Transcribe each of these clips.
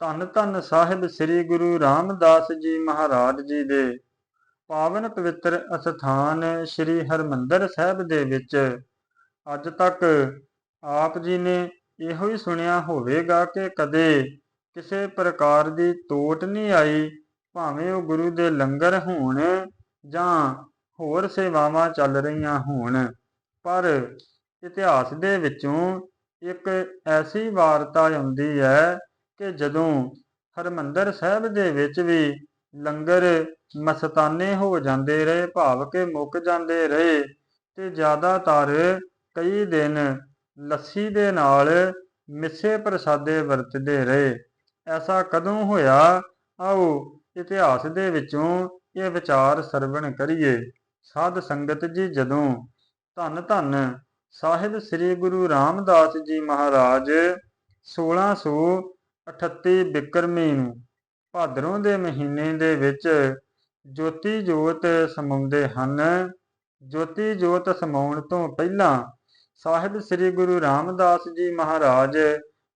ਧੰਨ ਧੰਨ ਸਾਹਿਬ ਸ੍ਰੀ ਗੁਰੂ ਰਾਮਦਾਸ ਜੀ ਮਹਾਰਾਜ ਜੀ ਦੇ ਪਾਵਨ ਪਵਿੱਤਰ ਅਸਥਾਨ ਸ੍ਰੀ ਹਰਮੰਦਰ ਸਾਹਿਬ ਦੇ ਵਿੱਚ। ਅੱਜ ਤੱਕ ਆਪ ਜੀ ਨੇ ਇਹੋ ਹੀ ਸੁਣਿਆ ਹੋਵੇਗਾ ਕਿ ਕਦੇ ਕਿਸੇ ਪ੍ਰਕਾਰ ਦੀ ਤੋਟ ਨਹੀਂ ਆਈ, ਭਾਵੇਂ ਉਹ ਗੁਰੂ ਦੇ ਲੰਗਰ ਹੋਣ ਜਾਂ ਹੋਰ ਸੇਵਾਵਾਂ ਚੱਲ ਰਹੀਆਂ ਹੋਣ। ਪਰ ਇਤਿਹਾਸ ਦੇ ਵਿੱਚੋਂ ਇੱਕ ਐਸੀ ਵਾਰਤਾ ਆਉਂਦੀ ਹੈ ਕਿ ਜਦੋਂ ਹਰਮੰਦਰ ਸਾਹਿਬ ਦੇ ਵਿੱਚ ਵੀ ਲੰਗਰ ਮਸਤਾਨੇ ਹੋ ਜਾਂਦੇ ਰਹੇ, ਭਾਵ ਕਿ ਮੁੱਕ ਜਾਂਦੇ ਰਹੇ, ਤੇ ਜ਼ਿਆਦਾਤਰ ਕਈ ਦਿਨ ਲੱਸੀ ਦੇ ਨਾਲ ਮਿੱਸੇ ਪ੍ਰਸਾਦੇ ਵਰਤਦੇ ਰਹੇ। ਐਸਾ ਕਦੋਂ ਹੋਇਆ? ਆਓ ਇਤਿਹਾਸ ਦੇ ਵਿੱਚੋਂ ਇਹ ਵਿਚਾਰ ਸਰਵਣ ਕਰੀਏ। ਸਾਧ ਸੰਗਤ ਜੀ, ਜਦੋਂ ਧੰਨ ਧੰਨ ਸਾਹਿਬ ਸ੍ਰੀ ਗੁਰੂ ਰਾਮਦਾਸ ਜੀ ਮਹਾਰਾਜ 1638 ਬਿਕਰਮੀ ਨੂੰ ਭਾਦਰੋਂ ਦੇ ਮਹੀਨੇ ਦੇ ਵਿੱਚ ਜੋਤੀ ਜੋਤ ਸਮਾਉਂਦੇ ਹਨ। ਜੋਤੀ ਜੋਤ ਸਮਾਉਣ ਤੋਂ ਪਹਿਲਾਂ ਸਾਹਿਬ ਸ੍ਰੀ ਗੁਰੂ ਰਾਮਦਾਸ ਜੀ ਮਹਾਰਾਜ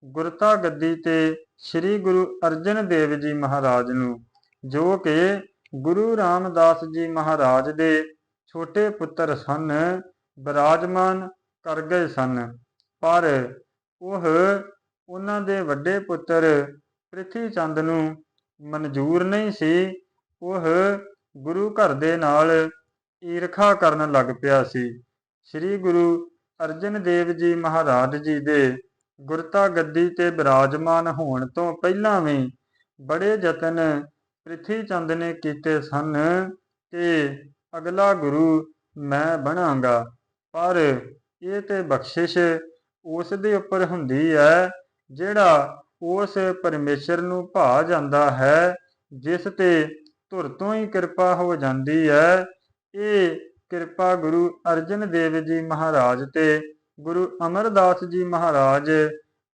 ਗੁਰਤਾ ਗੱਦੀ ਤੇ ਸ੍ਰੀ ਗੁਰੂ ਅਰਜਨ ਦੇਵ ਜੀ ਮਹਾਰਾਜ ਨੂੰ, ਜੋ ਕਿ ਗੁਰੂ ਰਾਮਦਾਸ ਜੀ ਮਹਾਰਾਜ ਦੇ ਛੋਟੇ ਪੁੱਤਰ ਸਨ, ਬਿਰਾਜਮਾਨ ਕਰ ਗਏ ਸਨ। ਪਰ ਉਹ ਉਹਨਾਂ ਦੇ ਵੱਡੇ ਪੁੱਤਰ ਪ੍ਰਿਥੀ ਚੰਦ ਨੂੰ ਮਨਜ਼ੂਰ ਨਹੀਂ ਸੀ, ਉਹ ਗੁਰੂ ਘਰ ਦੇ ਨਾਲ ਈਰਖਾ ਕਰਨ ਲੱਗ ਪਿਆ ਸੀ। ਸ੍ਰੀ ਗੁਰੂ ਅਰਜਨ ਦੇਵ ਜੀ ਮਹਾਰਾਜ ਜੀ ਦੇ ਗੁਰਤਾ ਗੱਦੀ ਤੇ ਬਿਰਾਜਮਾਨ ਹੋਣ ਤੋਂ ਪਹਿਲਾਂ ਵੀ ਬੜੇ ਯਤਨ ਪ੍ਰਿਥੀ ਚੰਦ ਨੇ ਕੀਤੇ ਸਨ ਕਿ ਅਗਲਾ ਗੁਰੂ ਮੈਂ ਬਣਾਂਗਾ। ਪਰ ਇਹ ਤੇ ਬਖਸ਼ਿਸ਼ ਉਸ ਦੇ ਉੱਪਰ ਹੁੰਦੀ ਹੈ ਜਿਹੜਾ ਉਸ ਪਰਮੇਸ਼ਰ ਨੂੰ ਭਾ ਜਾਂਦਾ ਹੈ, ਜਿਸ ਤੇ ਧੁਰ ਤੋਂ ਹੀ ਕਿਰਪਾ ਹੋ ਜਾਂਦੀ ਹੈ, ਇਹ ਕਿਰਪਾ ਗੁਰੂ ਅਰਜਨ ਦੇਵ ਜੀ ਮਹਾਰਾਜ ਤੇ ਗੁਰੂ ਅਮਰਦਾਸ ਜੀ ਮਹਾਰਾਜ,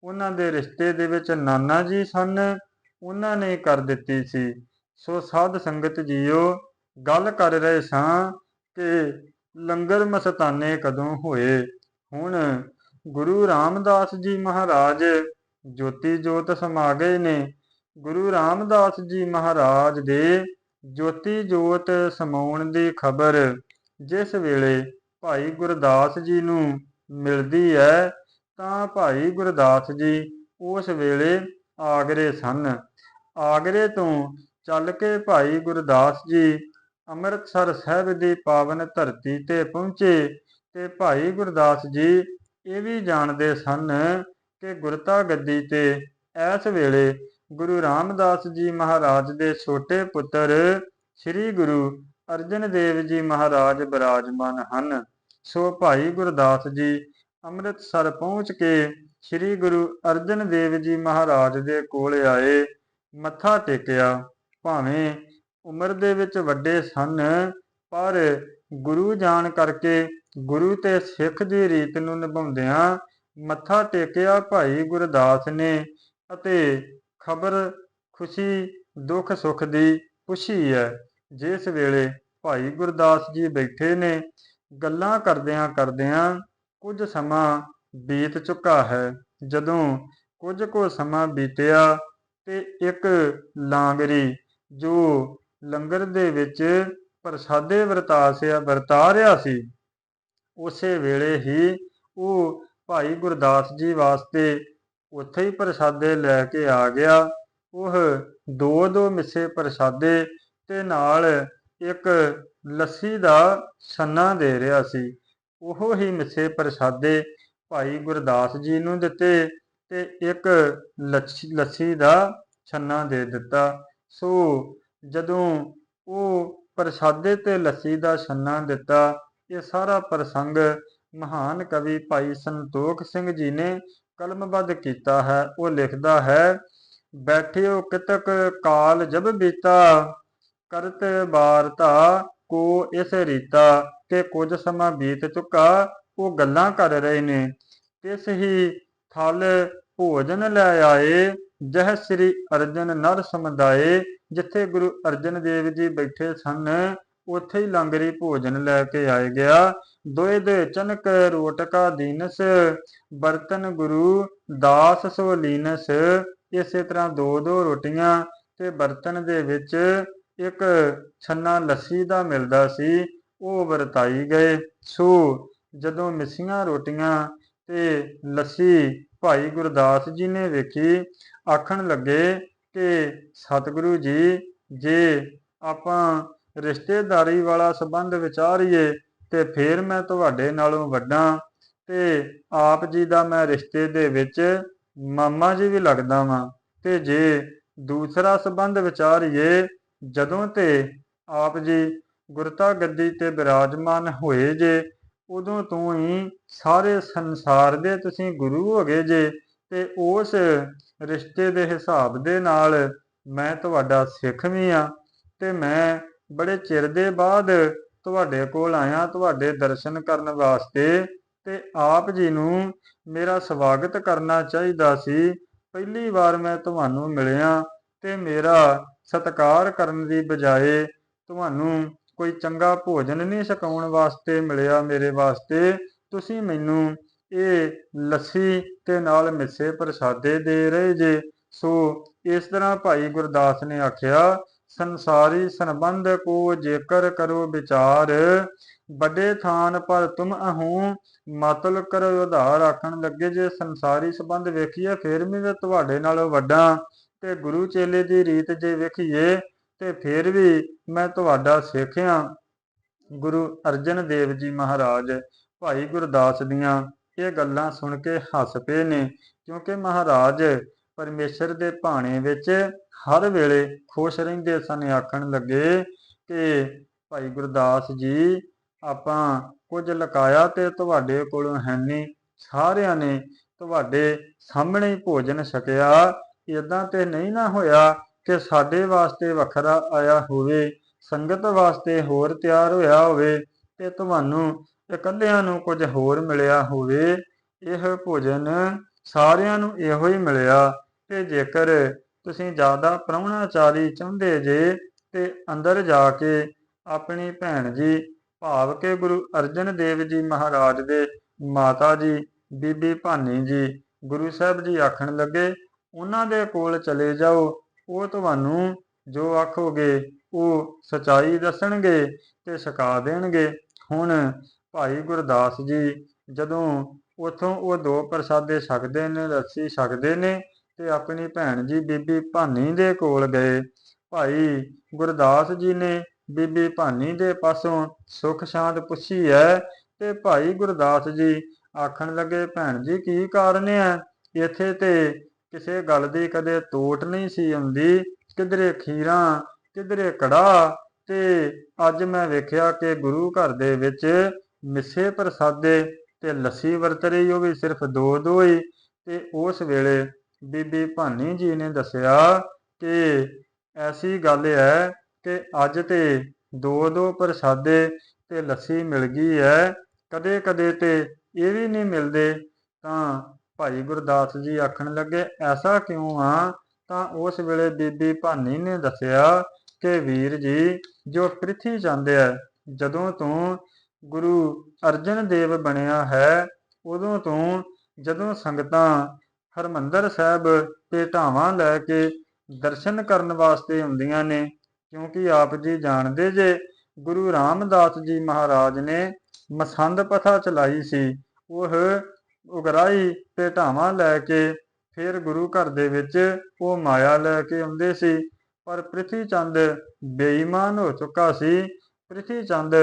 ਉਹਨਾਂ ਦੇ ਰਿਸ਼ਤੇ ਦੇ ਵਿੱਚ ਨਾਨਾ ਜੀ ਸਨ, ਉਹਨਾਂ ਨੇ ਕਰ ਦਿੱਤੀ ਸੀ। ਸੋ ਸਾਧ ਸੰਗਤ ਜੀਓ, ਗੱਲ ਕਰ ਰਹੇ ਸਾਂ ਕਿ ਲੰਗਰ ਮਸਤਾਨੇ ਕਦੋਂ ਹੋਏ? ਹੁਣ ਗੁਰੂ ਰਾਮਦਾਸ ਜੀ ਮਹਾਰਾਜ ਜੋਤੀ ਜੋਤ ਸਮਾ ਗਏ ਨੇ, ਗੁਰੂ ਰਾਮਦਾਸ ਜੀ ਮਹਾਰਾਜ ਦੇ ਜੋਤੀ ਜੋਤ ਸਮਾਉਣ ਦੀ ਖਬਰ ਜਿਸ ਵੇਲੇ ਭਾਈ ਗੁਰਦਾਸ ਜੀ ਨੂੰ ਮਿਲਦੀ ਹੈ ਤਾਂ ਭਾਈ ਗੁਰਦਾਸ ਜੀ ਉਸ ਵੇਲੇ ਆਗਰੇ ਸਨ। ਆਗਰੇ ਤੋਂ ਚੱਲ ਕੇ ਭਾਈ ਗੁਰਦਾਸ ਜੀ ਅੰਮ੍ਰਿਤਸਰ ਸਾਹਿਬ ਦੀ ਪਾਵਨ ਧਰਤੀ ਤੇ ਪਹੁੰਚੇ ਤੇ ਭਾਈ ਗੁਰਦਾਸ ਜੀ ਇਹ ਵੀ ਜਾਣਦੇ ਸਨ ਕਿ ਗੁਰਤਾ ਗੱਦੀ ਤੇ। ਇਸ ਵੇਲੇ ਗੁਰੂ ਰਾਮਦਾਸ ਜੀ ਮਹਾਰਾਜ ਦੇ ਛੋਟੇ ਪੁੱਤਰ ਸ੍ਰੀ ਗੁਰੂ ਅਰਜਨ ਦੇਵ ਜੀ ਮਹਾਰਾਜ ਬਿਰਾਜਮਾਨ ਹਨ। ਸੋ ਭਾਈ ਗੁਰਦਾਸ ਜੀ ਅੰਮ੍ਰਿਤਸਰ ਪਹੁੰਚ ਕੇ ਸ੍ਰੀ ਗੁਰੂ ਅਰਜਨ ਦੇਵ ਜੀ ਮਹਾਰਾਜ ਦੇ ਕੋਲ ਆਏ, ਮੱਥਾ ਟੇਕਿਆ। ਭਾਵੇਂ ਉਮਰ ਦੇ ਵਿੱਚ ਵੱਡੇ ਸਨ, ਪਰ ਗੁਰੂ ਜਾਣ ਕਰਕੇ ਗੁਰੂ ਤੇ ਸਿੱਖ ਦੀ ਰੀਤ ਨੂੰ ਨਿਭਾਉਂਦਿਆਂ ਮੱਥਾ ਟੇਕਿਆ ਭਾਈ ਗੁਰਦਾਸ ਨੇ ਅਤੇ ਖਬਰ ਖੁਸ਼ੀ, ਦੁੱਖ ਸੁੱਖ ਦੀ ਪੁੱਛੀ ਹੈ। ਜਿਸ ਵੇਲੇ ਭਾਈ ਗੁਰਦਾਸ ਜੀ ਬੈਠੇ ਨੇ, ਗੱਲਾਂ ਕਰਦਿਆਂ ਕਰਦਿਆਂ ਕੁਝ ਸਮਾਂ ਬੀਤ ਚੁੱਕਾ ਹੈ। ਜਦੋਂ ਕੁਝ ਕੋ ਸਮਾਂ ਬੀਤਿਆ ਤੇ ਇੱਕ ਲਾਂਗਰੀ ਜੋ ਲੰਗਰ ਦੇ ਵਿੱਚ ਪ੍ਰਸਾਦੇ ਵਰਤਾ ਸਿਆ, ਵਰਤਾ ਰਿਹਾ ਸੀ, ਉਸੇ ਵੇਲੇ ਹੀ ਉਹ ਭਾਈ ਗੁਰਦਾਸ ਜੀ ਵਾਸਤੇ ਉੱਥੇ ਹੀ ਪ੍ਰਸਾਦੇ ਲੈ ਕੇ ਆ ਗਿਆ। ਉਹ ਦੋ ਦੋ ਮਿੱਸੇ ਪ੍ਰਸਾਦੇ ਤੇ ਨਾਲ ਇੱਕ ਲੱਸੀ ਦਾ ਛੰਨਾ ਦੇ ਰਿਹਾ ਸੀ। ਉਹ ਹੀ ਮਿੱਸੇ ਪ੍ਰਸਾਦੇ ਭਾਈ ਗੁਰਦਾਸ ਜੀ ਨੂੰ ਦਿੱਤੇ ਤੇ ਇੱਕ ਲੱਛੀ- ਲੱਸੀ ਦਾ ਛੰਨਾ ਦੇ ਦਿੱਤਾ। ਸੋ ਜਦੋਂ ਉਹ ਪ੍ਰਸਾਦੇ ਤੇ ਲੱਸੀ ਦਾ ਛੰਨਾ ਦਿੱਤਾ, ਇਹ ਸਾਰਾ ਪ੍ਰਸੰਗ ਮਹਾਨ ਕਵੀ ਭਾਈ ਸੰਤੋਖ ਸਿੰਘ ਜੀ ਨੇ ਕਲਮਬੱਧ ਕੀਤਾ ਹੈ। ਉਹ ਲਿਖਦਾ ਹੈ, ਬੈਠਿਓ ਕਿਤਕ ਕਾਲ ਜਬ ਬੀਤਾ, ਕਰਤ ਬਾਰਤਾ ਕੋ ਇਸ ਰੀਤਾ, ਤੇ ਕੁਝ ਸਮਾਂ ਬੀਤ ਚੁੱਕਾ, ਉਹ ਗੱਲਾਂ ਕਰ ਰਹੇ ਨੇ। ਤਿਸ ਹੀ ਥਲ ਭੋਜਨ ਲੈ ਆਏ, ਜਹ ਸ੍ਰੀ ਅਰਜਨ ਨਰ ਸਮੁਦਾਏ, ਜਿੱਥੇ ਗੁਰੂ ਅਰਜਨ ਦੇਵ ਜੀ ਬੈਠੇ ਸਨ ਉੱਥੇ ਹੀ ਲੰਗਰੀ ਭੋਜਨ ਲੈ ਕੇ ਆਏ ਗਿਆ। ਦੋਏ ਦੇ ਚਨਕ ਰੋਟਕਾ ਦੀਨਸ, ਬਰਤਨ ਗੁਰੂ ਦਾਸ ਸੋ ਲੀਨਸ ਇਸੇ ਤਰ੍ਹਾਂ ਦੋ ਦੋ ਰੋਟੀਆਂ ਤੇ ਬਰਤਨ ਦੇ ਵਿੱਚ ਇੱਕ ਛੰਨਾ ਲੱਸੀ ਦਾ ਮਿਲਦਾ ਸੀ, ਉਹ ਵਰਤਾਈ ਗਏ। ਸੋ ਜਦੋਂ ਮਿੱਸੀਆਂ ਰੋਟੀਆਂ ਤੇ ਲੱਸੀ ਭਾਈ ਗੁਰਦਾਸ ਜੀ ਨੇ ਵੇਖੀ, ਆਖਣ ਲੱਗੇ ਕਿ ਸਤਿਗੁਰੂ ਜੀ, ਜੇ ਆਪਾਂ ਰਿਸ਼ਤੇਦਾਰੀ ਵਾਲਾ ਸੰਬੰਧ ਵਿਚਾਰੀਏ ਤੇ ਫਿਰ ਮੈਂ ਤੁਹਾਡੇ ਨਾਲੋਂ ਵੱਡਾ ਤੇ ਆਪ ਜੀ ਦਾ ਮੈਂ ਰਿਸ਼ਤੇ ਦੇ ਵਿੱਚ ਮਾਮਾ ਜੀ ਵੀ ਲੱਗਦਾ ਵਾਂ। ਤੇ ਜੇ ਦੂਸਰਾ ਸੰਬੰਧ ਵਿਚਾਰੀਏ, ਜਦੋਂ ਤੇ ਆਪ ਜੀ ਗੁਰਤਾ ਗੱਦੀ ਤੇ ਬਿਰਾਜਮਾਨ ਹੋਏ ਜੇ, ਉਦੋਂ ਤੋਂ ਹੀ ਸਾਰੇ ਸੰਸਾਰ ਦੇ ਤੁਸੀਂ ਗੁਰੂ ਹੋ ਗਏ ਜੇ ਤੇ ਉਸ ਰਿਸ਼ਤੇ ਦੇ ਹਿਸਾਬ ਦੇ ਨਾਲ ਮੈਂ ਤੁਹਾਡਾ ਸਿੱਖ ਵੀ ਆ ਤੇ ਮੈਂ ਬੜੇ ਚਿਰ ਦੇ ਬਾਅਦ ਤੁਹਾਡੇ ਕੋਲ ਆਇਆ, ਤੁਹਾਡੇ ਦਰਸ਼ਨ ਕਰਨ ਵਾਸਤੇ ਤੇ ਆਪ ਜੀ ਨੂੰ ਮੇਰਾ ਸਵਾਗਤ ਕਰਨਾ ਚਾਹੀਦਾ ਸੀ। ਪਹਿਲੀ ਵਾਰ ਮੈਂ ਤੁਹਾਨੂੰ ਮਿਲਿਆ ਤੇ ਮੇਰਾ ਸਤਿਕਾਰ ਕਰਨ ਦੀ ਬਜਾਏ ਤੁਹਾਨੂੰ ਕੋਈ ਚੰਗਾ ਭੋਜਨ ਨਹੀਂ ਛਕਾਉਣ ਵਾਸਤੇ ਮਿਲਿਆ ਮੇਰੇ ਵਾਸਤੇ। ਤੁਸੀਂ ਮੈਨੂੰ ਇਹ ਲੱਸੀ ਤੇ ਨਾਲ ਮਿੱਸੇ ਪ੍ਰਸਾਦੇ ਦੇ ਰਹੇ ਜੇ, ਸੋ ਇਸ ਤਰ੍ਹਾਂ ਭਾਈ ਗੁਰਦਾਸ ਨੇ ਆਖਿਆ ਸੰਸਾਰੀ ਸੰਬੰਧ ਕੋ ਜੇਕਰ ਕਰੋ ਵਿਚਾਰ, ਵੱਡੇ ਥਾਨ ਪਰ ਤੁਮ ਅਹੂੰ, ਮਤਲ ਕਰ ਉਧਾਰ ਆਖਣ ਲੱਗੇ, ਜੇ ਸੰਸਾਰੀ ਸੰਬੰਧ ਵੇਖੀਏ, ਫਿਰ ਵੀ ਮੈਂ ਤੁਹਾਡੇ ਨਾਲੋਂ ਵੱਡਾ, ਤੇ ਗੁਰੂ ਚੇਲੇ ਦੀ ਰੀਤ ਜੇ ਵੇਖੀਏ, ਤੇ ਫਿਰ ਵੀ ਮੈਂ ਤੁਹਾਡਾ ਸਿੱਖ ਹਾਂ ਗੁਰੂ ਅਰਜਨ ਦੇਵ ਜੀ ਮਹਾਰਾਜ, ਭਾਈ ਗੁਰਦਾਸ ਦੀਆਂ ਇਹ ਗੱਲਾਂ ਸੁਣ ਕੇ ਹੱਸ ਪਏ ਨੇ, ਕਿਉਂਕਿ ਮਹਾਰਾਜ ਪਰਮੇਸ਼ਰ ਦੇ ਭਾਣੇ ਵਿੱਚ ਹਰ ਵੇਲੇ ਖੁਸ਼ ਰਹਿੰਦੇ ਸਨ। ਆਖਣ ਲੱਗੇ ਕਿ ਭਾਈ ਗੁਰਦਾਸ ਜੀ, ਆਪਾਂ ਕੁਝ ਲਕਾਇਆ ਤੇ ਤੁਹਾਡੇ ਕੋਲੋਂ ਹੈਨੀ ਸਾਰਿਆਂ ਨੇ ਤੁਹਾਡੇ ਸਾਹਮਣੇ ਭੋਜਨ ਛਕਿਆ। ਇਦਾਂ ਤੇ ਨਹੀਂ ਨਾ ਹੋਇਆ ਕਿ ਸਾਡੇ ਵਾਸਤੇ ਵੱਖਰਾ ਆਇਆ ਹੋਵੇ, ਸੰਗਤ ਵਾਸਤੇ ਹੋਰ ਤਿਆਰ ਹੋਇਆ ਹੋਵੇ ਤੇ ਤੁਹਾਨੂੰ ਇਕੱਲਿਆਂ ਨੂੰ ਕੁਝ ਹੋਰ ਮਿਲਿਆ ਹੋਵੇ। ਇਹ ਭੋਜਨ ਸਾਰਿਆਂ ਨੂੰ ਇਹੋ ਹੀ ਮਿਲਿਆ ਤੇ ਜੇਕਰ ਤੁਸੀਂ ਜ਼ਿਆਦਾ ਪ੍ਰਾਹੁਣਾਚਾਰੀ ਚਾਹੁੰਦੇ ਜੇ ਤੇ ਅੰਦਰ ਜਾ ਕੇ ਆਪਣੀ ਭੈਣ ਜੀ, ਭਾਵ ਕੇ ਗੁਰੂ ਅਰਜਨ ਦੇਵ ਜੀ ਮਹਾਰਾਜ ਦੇ ਮਾਤਾ ਜੀ, ਬੀਬੀ ਭਾਨੀ ਜੀ, ਗੁਰੂ ਸਾਹਿਬ ਜੀ ਆਖਣ ਲੱਗੇ, ਉਹਨਾਂ ਦੇ ਕੋਲ ਚਲੇ ਜਾਓ, ਉਹ ਤੁਹਾਨੂੰ ਜੋ ਆਖੋਗੇ, ਉਹ ਸਚਾਈ ਦੱਸਣਗੇ ਤੇ ਸਿਖਾ ਦੇਣਗੇ। ਹੁਣ ਭਾਈ ਗੁਰਦਾਸ ਜੀ ਜਦੋਂ ਉਥੋਂ ਉਹ ਦੋ ਪ੍ਰਸਾਦੇ ਛਕਦੇ ਨੇ, ਲੱਸੀ ਛਕਦੇ ਨੇ ਤੇ ਆਪਣੀ ਭੈਣ ਜੀ ਬੀਬੀ ਭਾਨੀ ਦੇ ਕੋਲ ਗਏ। ਭਾਈ ਗੁਰਦਾਸ ਜੀ ਨੇ ਬੀਬੀ ਭਾਨੀ ਦੇ ਪਾਸੋਂ ਸੁਖ ਸ਼ਾਂਤ ਪੁੱਛੀ ਹੈ ਤੇ ਭਾਈ ਗੁਰਦਾਸ ਜੀ ਆਖਣ ਲੱਗੇ, ਭੈਣ ਜੀ, ਕੀ ਕਾਰਨ ਹੈ ਇੱਥੇ ਤੇ ਕਿਸੇ ਗੱਲ ਦੀ ਕਦੇ ਤੋਟ ਨਹੀਂ ਸੀ ਆਉਂਦੀ। ਕਿਧਰੇ ਖੀਰਾਂ, ਕਿਧਰੇ ਕੜਾ ਤੇ ਅੱਜ ਮੈਂ ਵੇਖਿਆ ਕਿ ਗੁਰੂ ਘਰ ਦੇ ਵਿੱਚ ਮਿੱਸੇ ਪ੍ਰਸਾਦੇ ਤੇ ਲੱਸੀ ਵਰਤ ਰਹੀ, ਉਹ ਵੀ ਸਿਰਫ ਦੋ ਦੋ ਹੀ ਤੇ ਉਸ ਵੇਲੇ ਬੀਬੀ ਭਾਨੀ ਜੀ ਨੇ ਦੱਸਿਆ ਕਿ ਐਸੀ ਗੱਲ ਹੈ ਕਿ ਅੱਜ ਤੇ ਦੋ ਦੋ ਪ੍ਰਸਾਦੇ ਤੇ ਲੱਸੀ ਮਿਲ ਗਈ ਹੈ। ਕਦੇ ਕਦੇ ਤੇ ਇਹ ਵੀ ਨਹੀਂ ਮਿਲਦੇ। ਤਾਂ ਭਾਈ ਗੁਰਦਾਸ ਜੀ ਆਖਣ ਲੱਗੇ, ਐਸਾ ਕਿਉਂ ਆ? ਤਾਂ ਉਸ ਵੇਲੇ ਬੀਬੀ ਭਾਨੀ ਨੇ ਦੱਸਿਆ ਕਿ ਵੀਰ ਜੀ, ਜੋ ਪ੍ਰਿਥੀ ਜਾਂਦੇ ਹੈ, ਜਦੋਂ ਤੋਂ ਗੁਰੂ ਅਰਜਨ ਦੇਵ ਬਣਿਆ ਹੈ, ਉਦੋਂ ਤੋਂ ਜਦੋਂ ਸੰਗਤਾਂ ਹਰਮੰਦਰ ਸਾਹਿਬ ਤੇ ਢਾਵਾਂ ਲੈ ਕੇ ਦਰਸ਼ਨ ਕਰਨ ਵਾਸਤੇ ਹੁੰਦੀਆਂ ਨੇ, ਕਿਉਂਕਿ ਆਪ ਜੀ ਜਾਣਦੇ ਜੇ, ਗੁਰੂ ਰਾਮਦਾਸ ਜੀ ਮਹਾਰਾਜ ਨੇ ਮਸੰਦ ਪਥਾ ਚਲਾਈ ਸੀ, ਉਹ ਉਗਰਾਈ ਤੇ ਢਾਵਾਂ ਲੈ ਕੇ ਫਿਰ ਗੁਰੂ ਘਰ ਦੇ ਵਿੱਚ ਉਹ ਮਾਇਆ ਲੈ ਕੇ ਆਉਂਦੇ ਸੀ, ਪਰ ਪ੍ਰਿਥੀ ਚੰਦ ਬੇਈਮਾਨ ਹੋ ਚੁੱਕਾ ਸੀ ਪ੍ਰਿਥੀ ਚੰਦ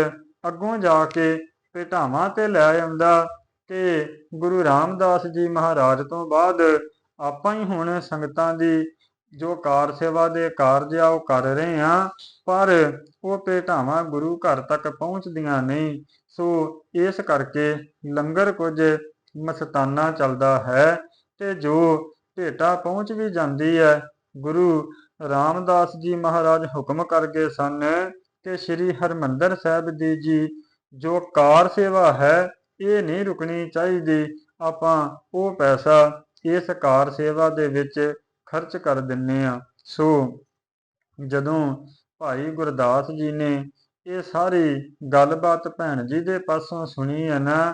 ਅੱਗੋਂ ਜਾ ਕੇ ਭੇਟਾਵਾਂ ਤੇ ਲੈ ਆਉਂਦਾ ਕਿ ਗੁਰੂ ਰਾਮਦਾਸ ਜੀ ਮਹਾਰਾਜ ਤੋਂ ਬਾਅਦ ਆਪਾਂ ਹੀ ਹੁਣ ਸੰਗਤਾਂ ਦੀ ਜੋ ਕਾਰ ਸੇਵਾ ਦੇ ਕਾਰਜ ਆ, ਉਹ ਕਰ ਰਹੇ ਆ ਪਰ ਉਹ ਭੇਟਾਵਾਂ ਗੁਰੂ ਘਰ ਤੱਕ ਪਹੁੰਚਦੀਆਂ ਨਹੀਂ। ਸੋ ਇਸ ਕਰਕੇ ਲੰਗਰ ਕੁਝ ਮਸਤਾਨਾ ਚੱਲਦਾ ਹੈ ਤੇ ਜੋ ਭੇਟਾ ਪਹੁੰਚ ਵੀ ਜਾਂਦੀ ਹੈ, ਗੁਰੂ ਰਾਮਦਾਸ ਜੀ ਮਹਾਰਾਜ ਹੁਕਮ ਕਰ ਗਏ ਸਨ ਕਿ ਸ੍ਰੀ ਹਰਮੰਦਰ ਸਾਹਿਬ ਦੀ ਜੀ ਜੋ ਕਾਰ ਸੇਵਾ ਹੈ ਇਹ ਨਹੀਂ ਰੁਕਣੀ ਚਾਹੀਦੀ। ਆਪਾਂ ਉਹ ਪੈਸਾ ਇਸ ਕਾਰ ਸੇਵਾ ਦੇ ਵਿੱਚ ਖਰਚ ਕਰ ਦਿੰਨੇ ਆ। ਸੋ ਜਦੋਂ ਭਾਈ ਗੁਰਦਾਸ ਜੀ ਨੇ ਇਹ ਸਾਰੀ ਗੱਲਬਾਤ ਭੈਣ ਜੀ ਦੇ ਪਾਸੋਂ ਸੁਣੀ ਹੈ ਨਾ,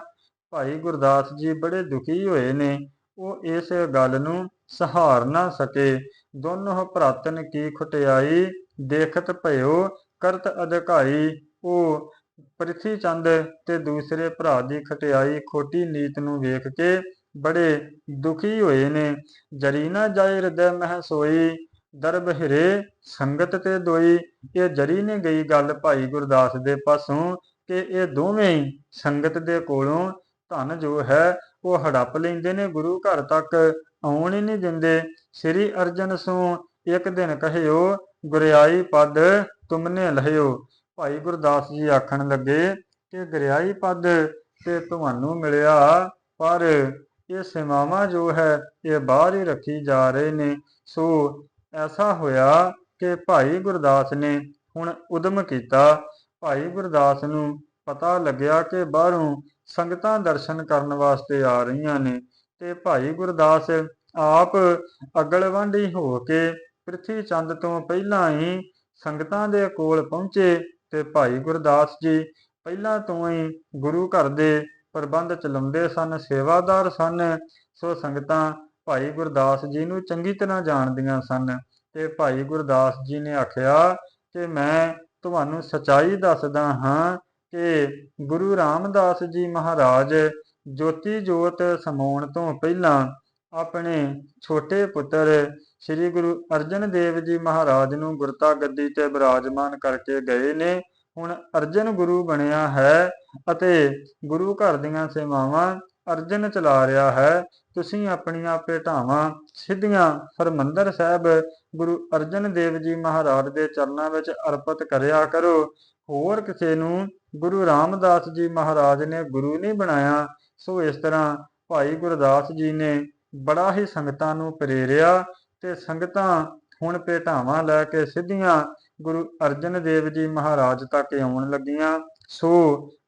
ਭਾਈ ਗੁਰਦਾਸ ਜੀ ਬੜੇ ਦੁਖੀ ਹੋਏ ਨੇ। ਉਹ ਇਸ ਗੱਲ ਨੂੰ ਸਹਾਰ ਨਾ ਸਕੇ। ਦੋਨੋਂ ਭਰਾਤਨ ਕੀ ਖੁਟਿਆਈ, ਦੇਖਤ ਭਇਓ, ਕਰਤ ਅਧਿਕਾਰੀ ਉਹ ਪ੍ਰਿਥੀ ਚੰਦ ਤੇ ਦੂਸਰੇ ਭਰਾ ਦੀ ਖਟਿਆਈ ਖੋਟੀ ਨੀਤ ਨੂੰ ਵੇਖ ਕੇ ਬੜੇ ਦੁਖੀ ਹੋਏ ਨੇ। ਜਰੀ ਨਾ ਜਾਏ ਹਿਰਦੈ ਮਹਿ ਸੋਈ, ਦਰਬ ਹਿਰੇ ਸੰਗਤ ਤੇ ਦੋਈ। ਇਹ ਜਰੀ ਨੇ ਗਈ ਗੱਲ ਭਾਈ ਗੁਰਦਾਸ ਦੇ ਪਾਸੋਂ ਕਿ ਇਹ ਦੋਵੇਂ ਹੀ ਸੰਗਤ ਦੇ ਕੋਲੋਂ ਧਨ ਜੋ ਹੈ ਉਹ ਹੜੱਪ ਲੈਂਦੇ ਨੇ। ਗੁਰੂ ਘਰ ਤੱਕ ਆਉਣ ਹੀ ਨਹੀਂ ਦਿੰਦੇ। ਸ੍ਰੀ ਅਰਜਨ ਸੋ ਇੱਕ ਦਿਨ ਕਹਿਓ, ਗੁਰਿਆਈ ਪਦ ਤੁਮਨੇ ਲਹਿਓ। ਭਾਈ ਗੁਰਦਾਸ ਜੀ ਆਖਣ ਲੱਗੇ ਕਿ ਗਰਿਆਈ ਪਦ ਤੇ ਤੁਹਾਨੂੰ ਮਿਲਿਆ, ਪਰ ਇਹ ਸੇਵਾਵਾਂ ਜੋ ਹੈ, ਇਹ ਬਾਹਰ ਹੀ ਰੱਖੀ ਜਾ ਰਹੇ ਨੇ। ਸੋ ਐਸਾ ਹੋਇਆ ਕਿ ਭਾਈ ਗੁਰਦਾਸ ਨੇ ਹੁਣ ਉਦਮ ਕੀਤਾ। ਭਾਈ ਗੁਰਦਾਸ ਨੂੰ ਪਤਾ ਲੱਗਿਆ ਕਿ ਬਾਹਰੋਂ ਸੰਗਤਾਂ ਦਰਸ਼ਨ ਕਰਨ ਵਾਸਤੇ ਆ ਰਹੀਆਂ ਨੇ ਤੇ ਭਾਈ ਗੁਰਦਾਸ ਆਪ ਅਗਲਵੰਡੀ ਹੋ ਕੇ ਪ੍ਰਿਥੀ ਚੰਦ ਤੋਂ ਪਹਿਲਾਂ ਹੀ ਸੰਗਤਾਂ ਦੇ ਕੋਲ ਪਹੁੰਚੇ ਤੇ ਭਾਈ ਗੁਰਦਾਸ ਜੀ ਪਹਿਲਾਂ ਤੋਂ ਹੀ ਗੁਰੂ ਘਰ ਦੇ ਪ੍ਰਬੰਧ ਚਲਾਉਂਦੇ ਸਨ, ਸੇਵਾਦਾਰ ਸਨ। ਸੋ ਸੰਗਤਾਂ ਭਾਈ ਗੁਰਦਾਸ ਜੀ ਨੂੰ ਚੰਗੀ ਤਰ੍ਹਾਂ ਜਾਣਦੀਆਂ ਸਨ ਤੇ ਭਾਈ ਗੁਰਦਾਸ ਜੀ ਨੇ ਆਖਿਆ ਕਿ ਮੈਂ ਤੁਹਾਨੂੰ ਸਚਾਈ ਦੱਸਦਾ ਹਾਂ ਕਿ ਗੁਰੂ ਰਾਮਦਾਸ ਜੀ ਮਹਾਰਾਜ ਜੋਤੀ ਜੋਤ ਸਮਾਉਣ ਤੋਂ ਪਹਿਲਾਂ ਆਪਣੇ ਛੋਟੇ ਪੁੱਤਰ ਸ੍ਰੀ ਗੁਰੂ ਅਰਜਨ ਦੇਵ ਜੀ ਮਹਾਰਾਜ ਨੂੰ ਗੁਰਤਾ ਗੱਦੀ ਤੇ ਬਿਰਾਜਮਾਨ ਕਰਕੇ ਗਏ ਨੇ। ਹੁਣ ਅਰਜਨ ਗੁਰੂ ਬਣਿਆ ਹੈ ਅਤੇ ਗੁਰੂ ਘਰ ਦੀਆਂ ਸੇਵਾਵਾਂ ਅਰਜਨ ਚਲਾ ਰਿਹਾ ਹੈ। ਤੁਸੀਂ ਆਪਣੀਆਂ ਭੇਟਾਵਾਂ ਸਿੱਧੀਆਂ ਹਰਮੰਦਰ ਸਾਹਿਬ ਗੁਰੂ ਅਰਜਨ ਦੇਵ ਜੀ ਮਹਾਰਾਜ ਦੇ ਚਰਨਾਂ ਵਿੱਚ ਅਰਪਿਤ ਕਰਿਆ ਕਰੋ। ਹੋਰ ਕਿਸੇ ਨੂੰ ਗੁਰੂ ਰਾਮਦਾਸ ਜੀ ਮਹਾਰਾਜ ਨੇ ਗੁਰੂ ਨਹੀਂ ਬਣਾਇਆ, ਸੋ ਇਸ ਤਰ੍ਹਾਂ ਭਾਈ ਗੁਰਦਾਸ ਜੀ ਨੇ ਬੜਾ ਹੀ ਸੰਗਤਾਂ ਨੂੰ ਪ੍ਰੇਰਿਆ। ਤੇ ਸੰਗਤਾਂ ਹੁਣ ਭੇਟਾਵਾਂ ਲੈ ਕੇ ਸਿੱਧੀਆਂ ਗੁਰੂ ਅਰਜਨ ਦੇਵ ਜੀ ਮਹਾਰਾਜ ਤੱਕ ਆਉਣ ਲੱਗੀਆਂ। ਸੋ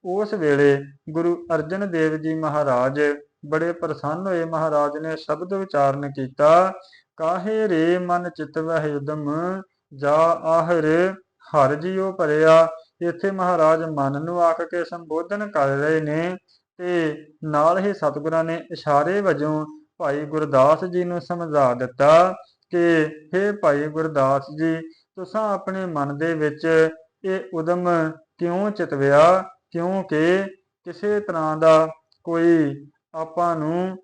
ਉਸ ਵੇਲੇ ਗੁਰੂ ਅਰਜਨ ਦੇਵ ਜੀ ਮਹਾਰਾਜ ਬੜੇ ਪ੍ਰਸੰਨ ਹੋਏ। ਮਹਾਰਾਜ ਨੇ ਸ਼ਬਦ ਵਿਚਾਰਨ ਕੀਤਾ, ਕਾਹੇ ਰੇ ਮਨ ਚਿਤ ਵਹਿ ਉਦਮ, ਜਾ ਆਹਰ ਹਰ ਜੀਉ ਭਰਿਆ। ਇੱਥੇ ਮਹਾਰਾਜ ਮਨ ਨੂੰ ਆਖ ਕੇ ਸੰਬੋਧਨ ਕਰ ਰਹੇ ਨੇ ਤੇ ਨਾਲ ਹੀ ਸਤਿਗੁਰਾਂ ਨੇ ਇਸ਼ਾਰੇ ਵਜੋਂ ਭਾਈ ਗੁਰਦਾਸ ਜੀ ਨੂੰ ਸਮਝਾ ਦਿੱਤਾ ਕਿ हे ਭਾਈ ਗੁਰਦਾਸ ਜੀ, ਤੁਸੀਂ ਆਪਣੇ ਮਨ ਦੇ ਵਿੱਚ ਇਹ ਉਦਮ ਕਿਉਂ ਚਿਤਵਿਆ? ਕਿਉਂਕਿ ਕਿਸੇ ਤਰ੍ਹਾਂ ਦਾ ਕੋਈ ਆਪਾਂ ਨੂੰ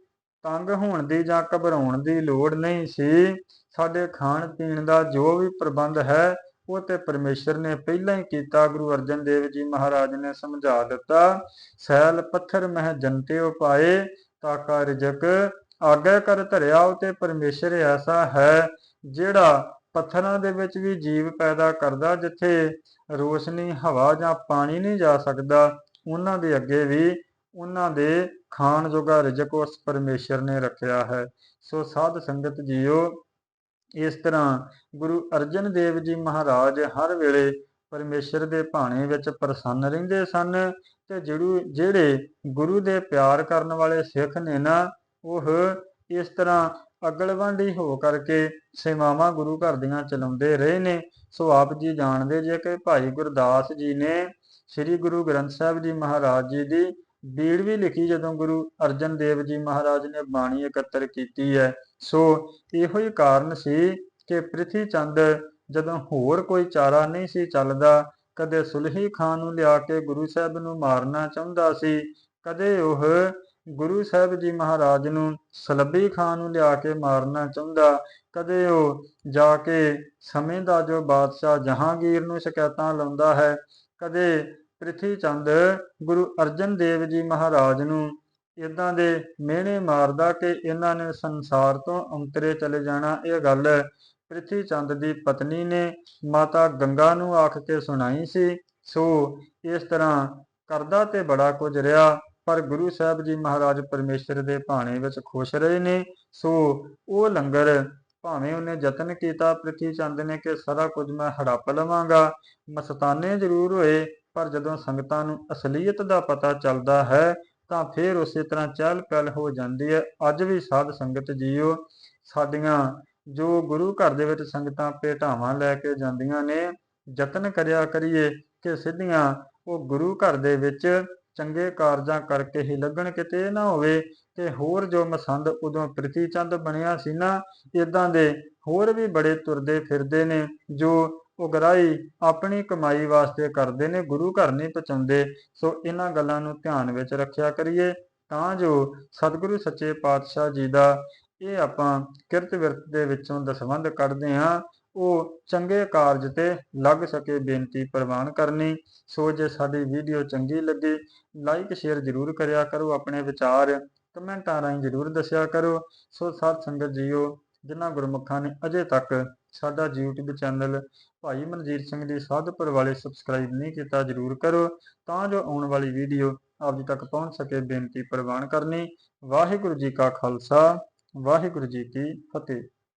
ਤੰਗ ਹੋਣ ਦੀ ਜਾਂ ਘਬਰਾਉਣ ਦੀ ਲੋੜ ਨਹੀਂ ਸੀ। ਸਾਡੇ ਖਾਣ ਪੀਣ ਦਾ ਜੋ ਵੀ ਪ੍ਰਬੰਧ ਹੈ, ਉਹ ਤੇ ਪਰਮੇਸ਼ਰ ਨੇ ਪਹਿਲਾਂ ਹੀ ਕੀਤਾ। ਗੁਰੂ ਅਰਜਨ ਦੇਵ ਜੀ ਮਹਾਰਾਜ ਨੇ ਸਮਝਾ ਦਿੱਤਾ, ਸੈਲ, ਪੱਥਰ ਮਹਿ ਜੰਤੇ ਉਪਾਏ ਤਾਕਾ ਰਜਕ ਆਗਿਆ ਕਰ ਧਰਿਆ ਉਹ ਤੇ ਪਰਮੇਸ਼ਰ ਐਸਾ ਹੈ, ਜਿਹੜਾ ਪੱਥਰਾਂ ਦੇ ਵਿੱਚ ਵੀ ਜੀਵ ਪੈਦਾ ਕਰਦਾ, ਜਿੱਥੇ ਰੋਸ਼ਨੀ, ਹਵਾ ਜਾਂ ਪਾਣੀ ਨਹੀਂ ਜਾ ਸਕਦਾ, ਉਹਨਾਂ ਦੇ ਅੱਗੇ ਵੀ ਉਹਨਾਂ ਦੇ ਖਾਣ ਜੋਗਾ ਰਿਜਕ ਉਸ ਪਰਮੇਸ਼ਰ ਨੇ ਰੱਖਿਆ ਹੈ। ਸੋ ਸਾਧ ਸੰਗਤ ਜੀਓ, ਇਸ ਤਰ੍ਹਾਂ ਗੁਰੂ ਅਰਜਨ ਦੇਵ ਜੀ ਮਹਾਰਾਜ ਹਰ ਵੇਲੇ ਪਰਮੇਸ਼ਰ ਦੇ ਭਾਣੇ ਵਿੱਚ ਪ੍ਰਸੰਨ ਰਹਿੰਦੇ ਸਨ, ਤੇ ਜਿਹੜੂ, ਜਿਹੜੇ ਗੁਰੂ ਦੇ ਪਿਆਰ ਕਰਨ ਵਾਲੇ ਸਿੱਖ ਨੇ ਨਾ ਉਹ ਇਸ ਤਰ੍ਹਾਂ ਅਗਲਵੰਡੀ ਹੋ ਕਰਕੇ ਸੇਵਾਵਾਂ ਗੁਰੂ ਘਰ ਦੀਆਂ ਚਲਾਉਂਦੇ ਰਹੇ ਨੇ। ਸੋ ਆਪ ਜੀ ਜਾਣਦੇ ਜੇ ਕਿ ਭਾਈ ਗੁਰਦਾਸ ਜੀ ਨੇ ਸ੍ਰੀ ਗੁਰੂ ਗ੍ਰੰਥ ਸਾਹਿਬ ਜੀ ਮਹਾਰਾਜ ਜੀ ਦੀ ਬੀੜ ਵੀ ਲਿਖੀ ਜਦੋਂ ਗੁਰੂ ਅਰਜਨ ਦੇਵ ਜੀ ਮਹਾਰਾਜ ਨੇ ਬਾਣੀ ਇਕੱਤਰ ਕੀਤੀ ਹੈ, ਸੋ ਇਹੋ ਹੀ ਕਾਰਨ ਸੀ ਕਿ ਪ੍ਰਿਥੀ ਚੰਦ ਜਦੋਂ ਹੋਰ ਕੋਈ ਚਾਰਾ ਨਹੀਂ ਸੀ ਚੱਲਦਾ, ਕਦੇ ਸੁਲਹੀ ਖਾਨ ਨੂੰ ਲਿਆ ਕੇ ਗੁਰੂ ਸਾਹਿਬ ਨੂੰ ਮਾਰਨਾ ਚਾਹੁੰਦਾ ਸੀ, ਕਦੇ ਉਹ ਗੁਰੂ ਸਾਹਿਬ ਜੀ ਮਹਾਰਾਜ ਨੂੰ ਸਲੱਬੀ ਖਾਨ ਨੂੰ ਲਿਆ ਕੇ ਮਾਰਨਾ ਚਾਹੁੰਦਾ, ਕਦੇ ਉਹ ਜਾ ਕੇ ਸਮੇਂ ਦਾ ਜੋ ਬਾਦਸ਼ਾਹ ਜਹਾਂਗੀਰ ਨੂੰ ਸ਼ਿਕਾਇਤਾਂ ਲਾਉਂਦਾ ਹੈ, ਕਦੇ ਪ੍ਰਿਥੀ ਚੰਦ ਗੁਰੂ ਅਰਜਨ ਦੇਵ ਜੀ ਮਹਾਰਾਜ ਨੂੰ ਇਦਾਂ ਦੇ ਮਿਹਣੇ ਮਾਰਦਾ ਕਿ ਇਹਨਾਂ ਨੇ ਸੰਸਾਰ ਤੋਂ ਅੰਤਰੇ ਚਲੇ ਜਾਣਾ। ਇਹ ਗੱਲ ਪ੍ਰਿਥੀ ਚੰਦ ਦੀ ਪਤਨੀ ਨੇ ਮਾਤਾ ਗੰਗਾ ਨੂੰ ਆਖ ਕੇ ਸੁਣਾਈ ਸੀ। ਸੋ ਇਸ ਤਰ੍ਹਾਂ ਕਰਦਾ ਤੇ ਬੜਾ ਕੁਝ ਰਿਹਾ। ਪਰ ਗੁਰੂ ਸਾਹਿਬ ਜੀ ਮਹਾਰਾਜ ਪਰਮੇਸ਼ਰ ਦੇ ਭਾਣੇ ਵਿੱਚ ਖੁਸ਼ ਰਹੇ ਨੇ, ਸੋ ਉਹ ਲੰਗਰ ਭਾਵੇਂ ਉਹਨੇ ਯਤਨ ਕੀਤਾ, ਪ੍ਰਿਥੀ ਚੰਦ ਨੇ ਕਿ ਸਾਰਾ ਕੁਝ ਮੈਂ ਹੜੱਪ ਲਵਾਂਗਾ, ਮਸਤਾਨੇ ਜ਼ਰੂਰ ਹੋਏ, ਪਰ ਜਦੋਂ ਸੰਗਤਾਂ ਨੂੰ ਅਸਲੀਅਤ ਦਾ ਪਤਾ ਚੱਲਦਾ ਹੈ, ਤਾਂ ਫਿਰ ਉਸੇ ਤਰ੍ਹਾਂ ਚਹਿਲ ਪਹਿਲ ਹੋ ਜਾਂਦੀ ਹੈ। ਅੱਜ ਵੀ ਸਾਧ ਸੰਗਤ ਜੀਓ, ਸਾਡੀਆਂ ਜੋ ਗੁਰੂ ਘਰ ਦੇ ਵਿੱਚ ਸੰਗਤਾਂ ਭੇਟਾਵਾਂ ਲੈ ਕੇ ਜਾਂਦੀਆਂ ਨੇ, ਯਤਨ ਕਰਿਆ ਕਰੀਏ ਕਿ ਸਿੱਧੀਆਂ ਉਹ ਗੁਰੂ ਘਰ ਦੇ ਵਿੱਚ ਚੰਗੇ ਕਾਰਜਾਂ ਕਰਕੇ ਹੀ ਲੱਗਣ ਕਿਤੇ ਨਾ ਹੋਵੇ ਤੇ ਹੋਰ ਜੋ ਮਸੰਦ ਉਦੋਂ ਪ੍ਰਿਥੀ ਚੰਦ ਬਣਿਆ ਸੀ ਨਾ ਇਦਾਂ ਦੇ ਹੋਰ ਵੀ ਬੜੇ ਤੁਰਦੇ ਫਿਰਦੇ ਨੇ, ਜੋ ਉਗਰਾਈ ਆਪਣੀ ਕਮਾਈ ਵਾਸਤੇ ਕਰਦੇ ਨੇ, ਗੁਰੂ ਘਰ ਨਹੀਂ ਪਹੁੰਚਾਉਂਦੇ। ਸੋ ਇਹਨਾਂ ਗੱਲਾਂ ਨੂੰ ਧਿਆਨ ਵਿੱਚ ਰੱਖਿਆ ਕਰੀਏ, ਤਾਂ ਜੋ ਸਤਿਗੁਰੂ ਸੱਚੇ ਪਾਤਸ਼ਾਹ ਜੀ ਦਾ ਇਹ ਆਪਾਂ ਕਿਰਤ ਵਿਰਤ ਦੇ ਵਿੱਚੋਂ ਦਸਵੰਧ ਕੱਢਦੇ ਹਾਂ। ਉਹ ਚੰਗੇ ਕਾਰਜ ਤੇ ਲੱਗ ਸਕੇ ਬੇਨਤੀ ਪ੍ਰਵਾਨ ਕਰਨੀ। ਸੋ ਜੇ ਸਾਡੀ ਵੀਡੀਓ ਚੰਗੀ ਲੱਗੀ ਲਾਈਕ ਸ਼ੇਅਰ ਜ਼ਰੂਰ ਕਰਿਆ ਕਰੋ। ਆਪਣੇ ਵਿਚਾਰ ਕਮੈਂਟਾਂ ਰਾਹੀਂ ਜ਼ਰੂਰ ਦੱਸਿਆ ਕਰੋ। ਸੋ ਸਾਧ ਸੰਗਤ ਜੀਓ, ਜਿਨ੍ਹਾਂ ਗੁਰਮੁਖਾਂ ਨੇ ਅਜੇ ਤੱਕ ਸਾਡਾ YouTube ਚੈਨਲ ਭਾਈ ਮਨਜੀਤ ਸਿੰਘ ਦੀ ਸਾਧਪੁਰ ਵਾਲੇ ਸਬਸਕ੍ਰਾਈਬ ਨਹੀਂ ਕੀਤਾ, ਜ਼ਰੂਰ ਕਰੋ। ਤਾਂ ਜੋ ਆਉਣ ਵਾਲੀ ਵੀਡੀਓ ਆਪ ਜੀ ਤੱਕ ਪਹੁੰਚ ਸਕੇ, ਬੇਨਤੀ ਪ੍ਰਵਾਨ ਕਰਨੀ। ਵਾਹਿਗੁਰੂ ਜੀ ਕਾ ਖਾਲਸਾ, ਵਾਹਿਗੁਰੂ ਜੀ ਕੀ ਫਤਿਹ।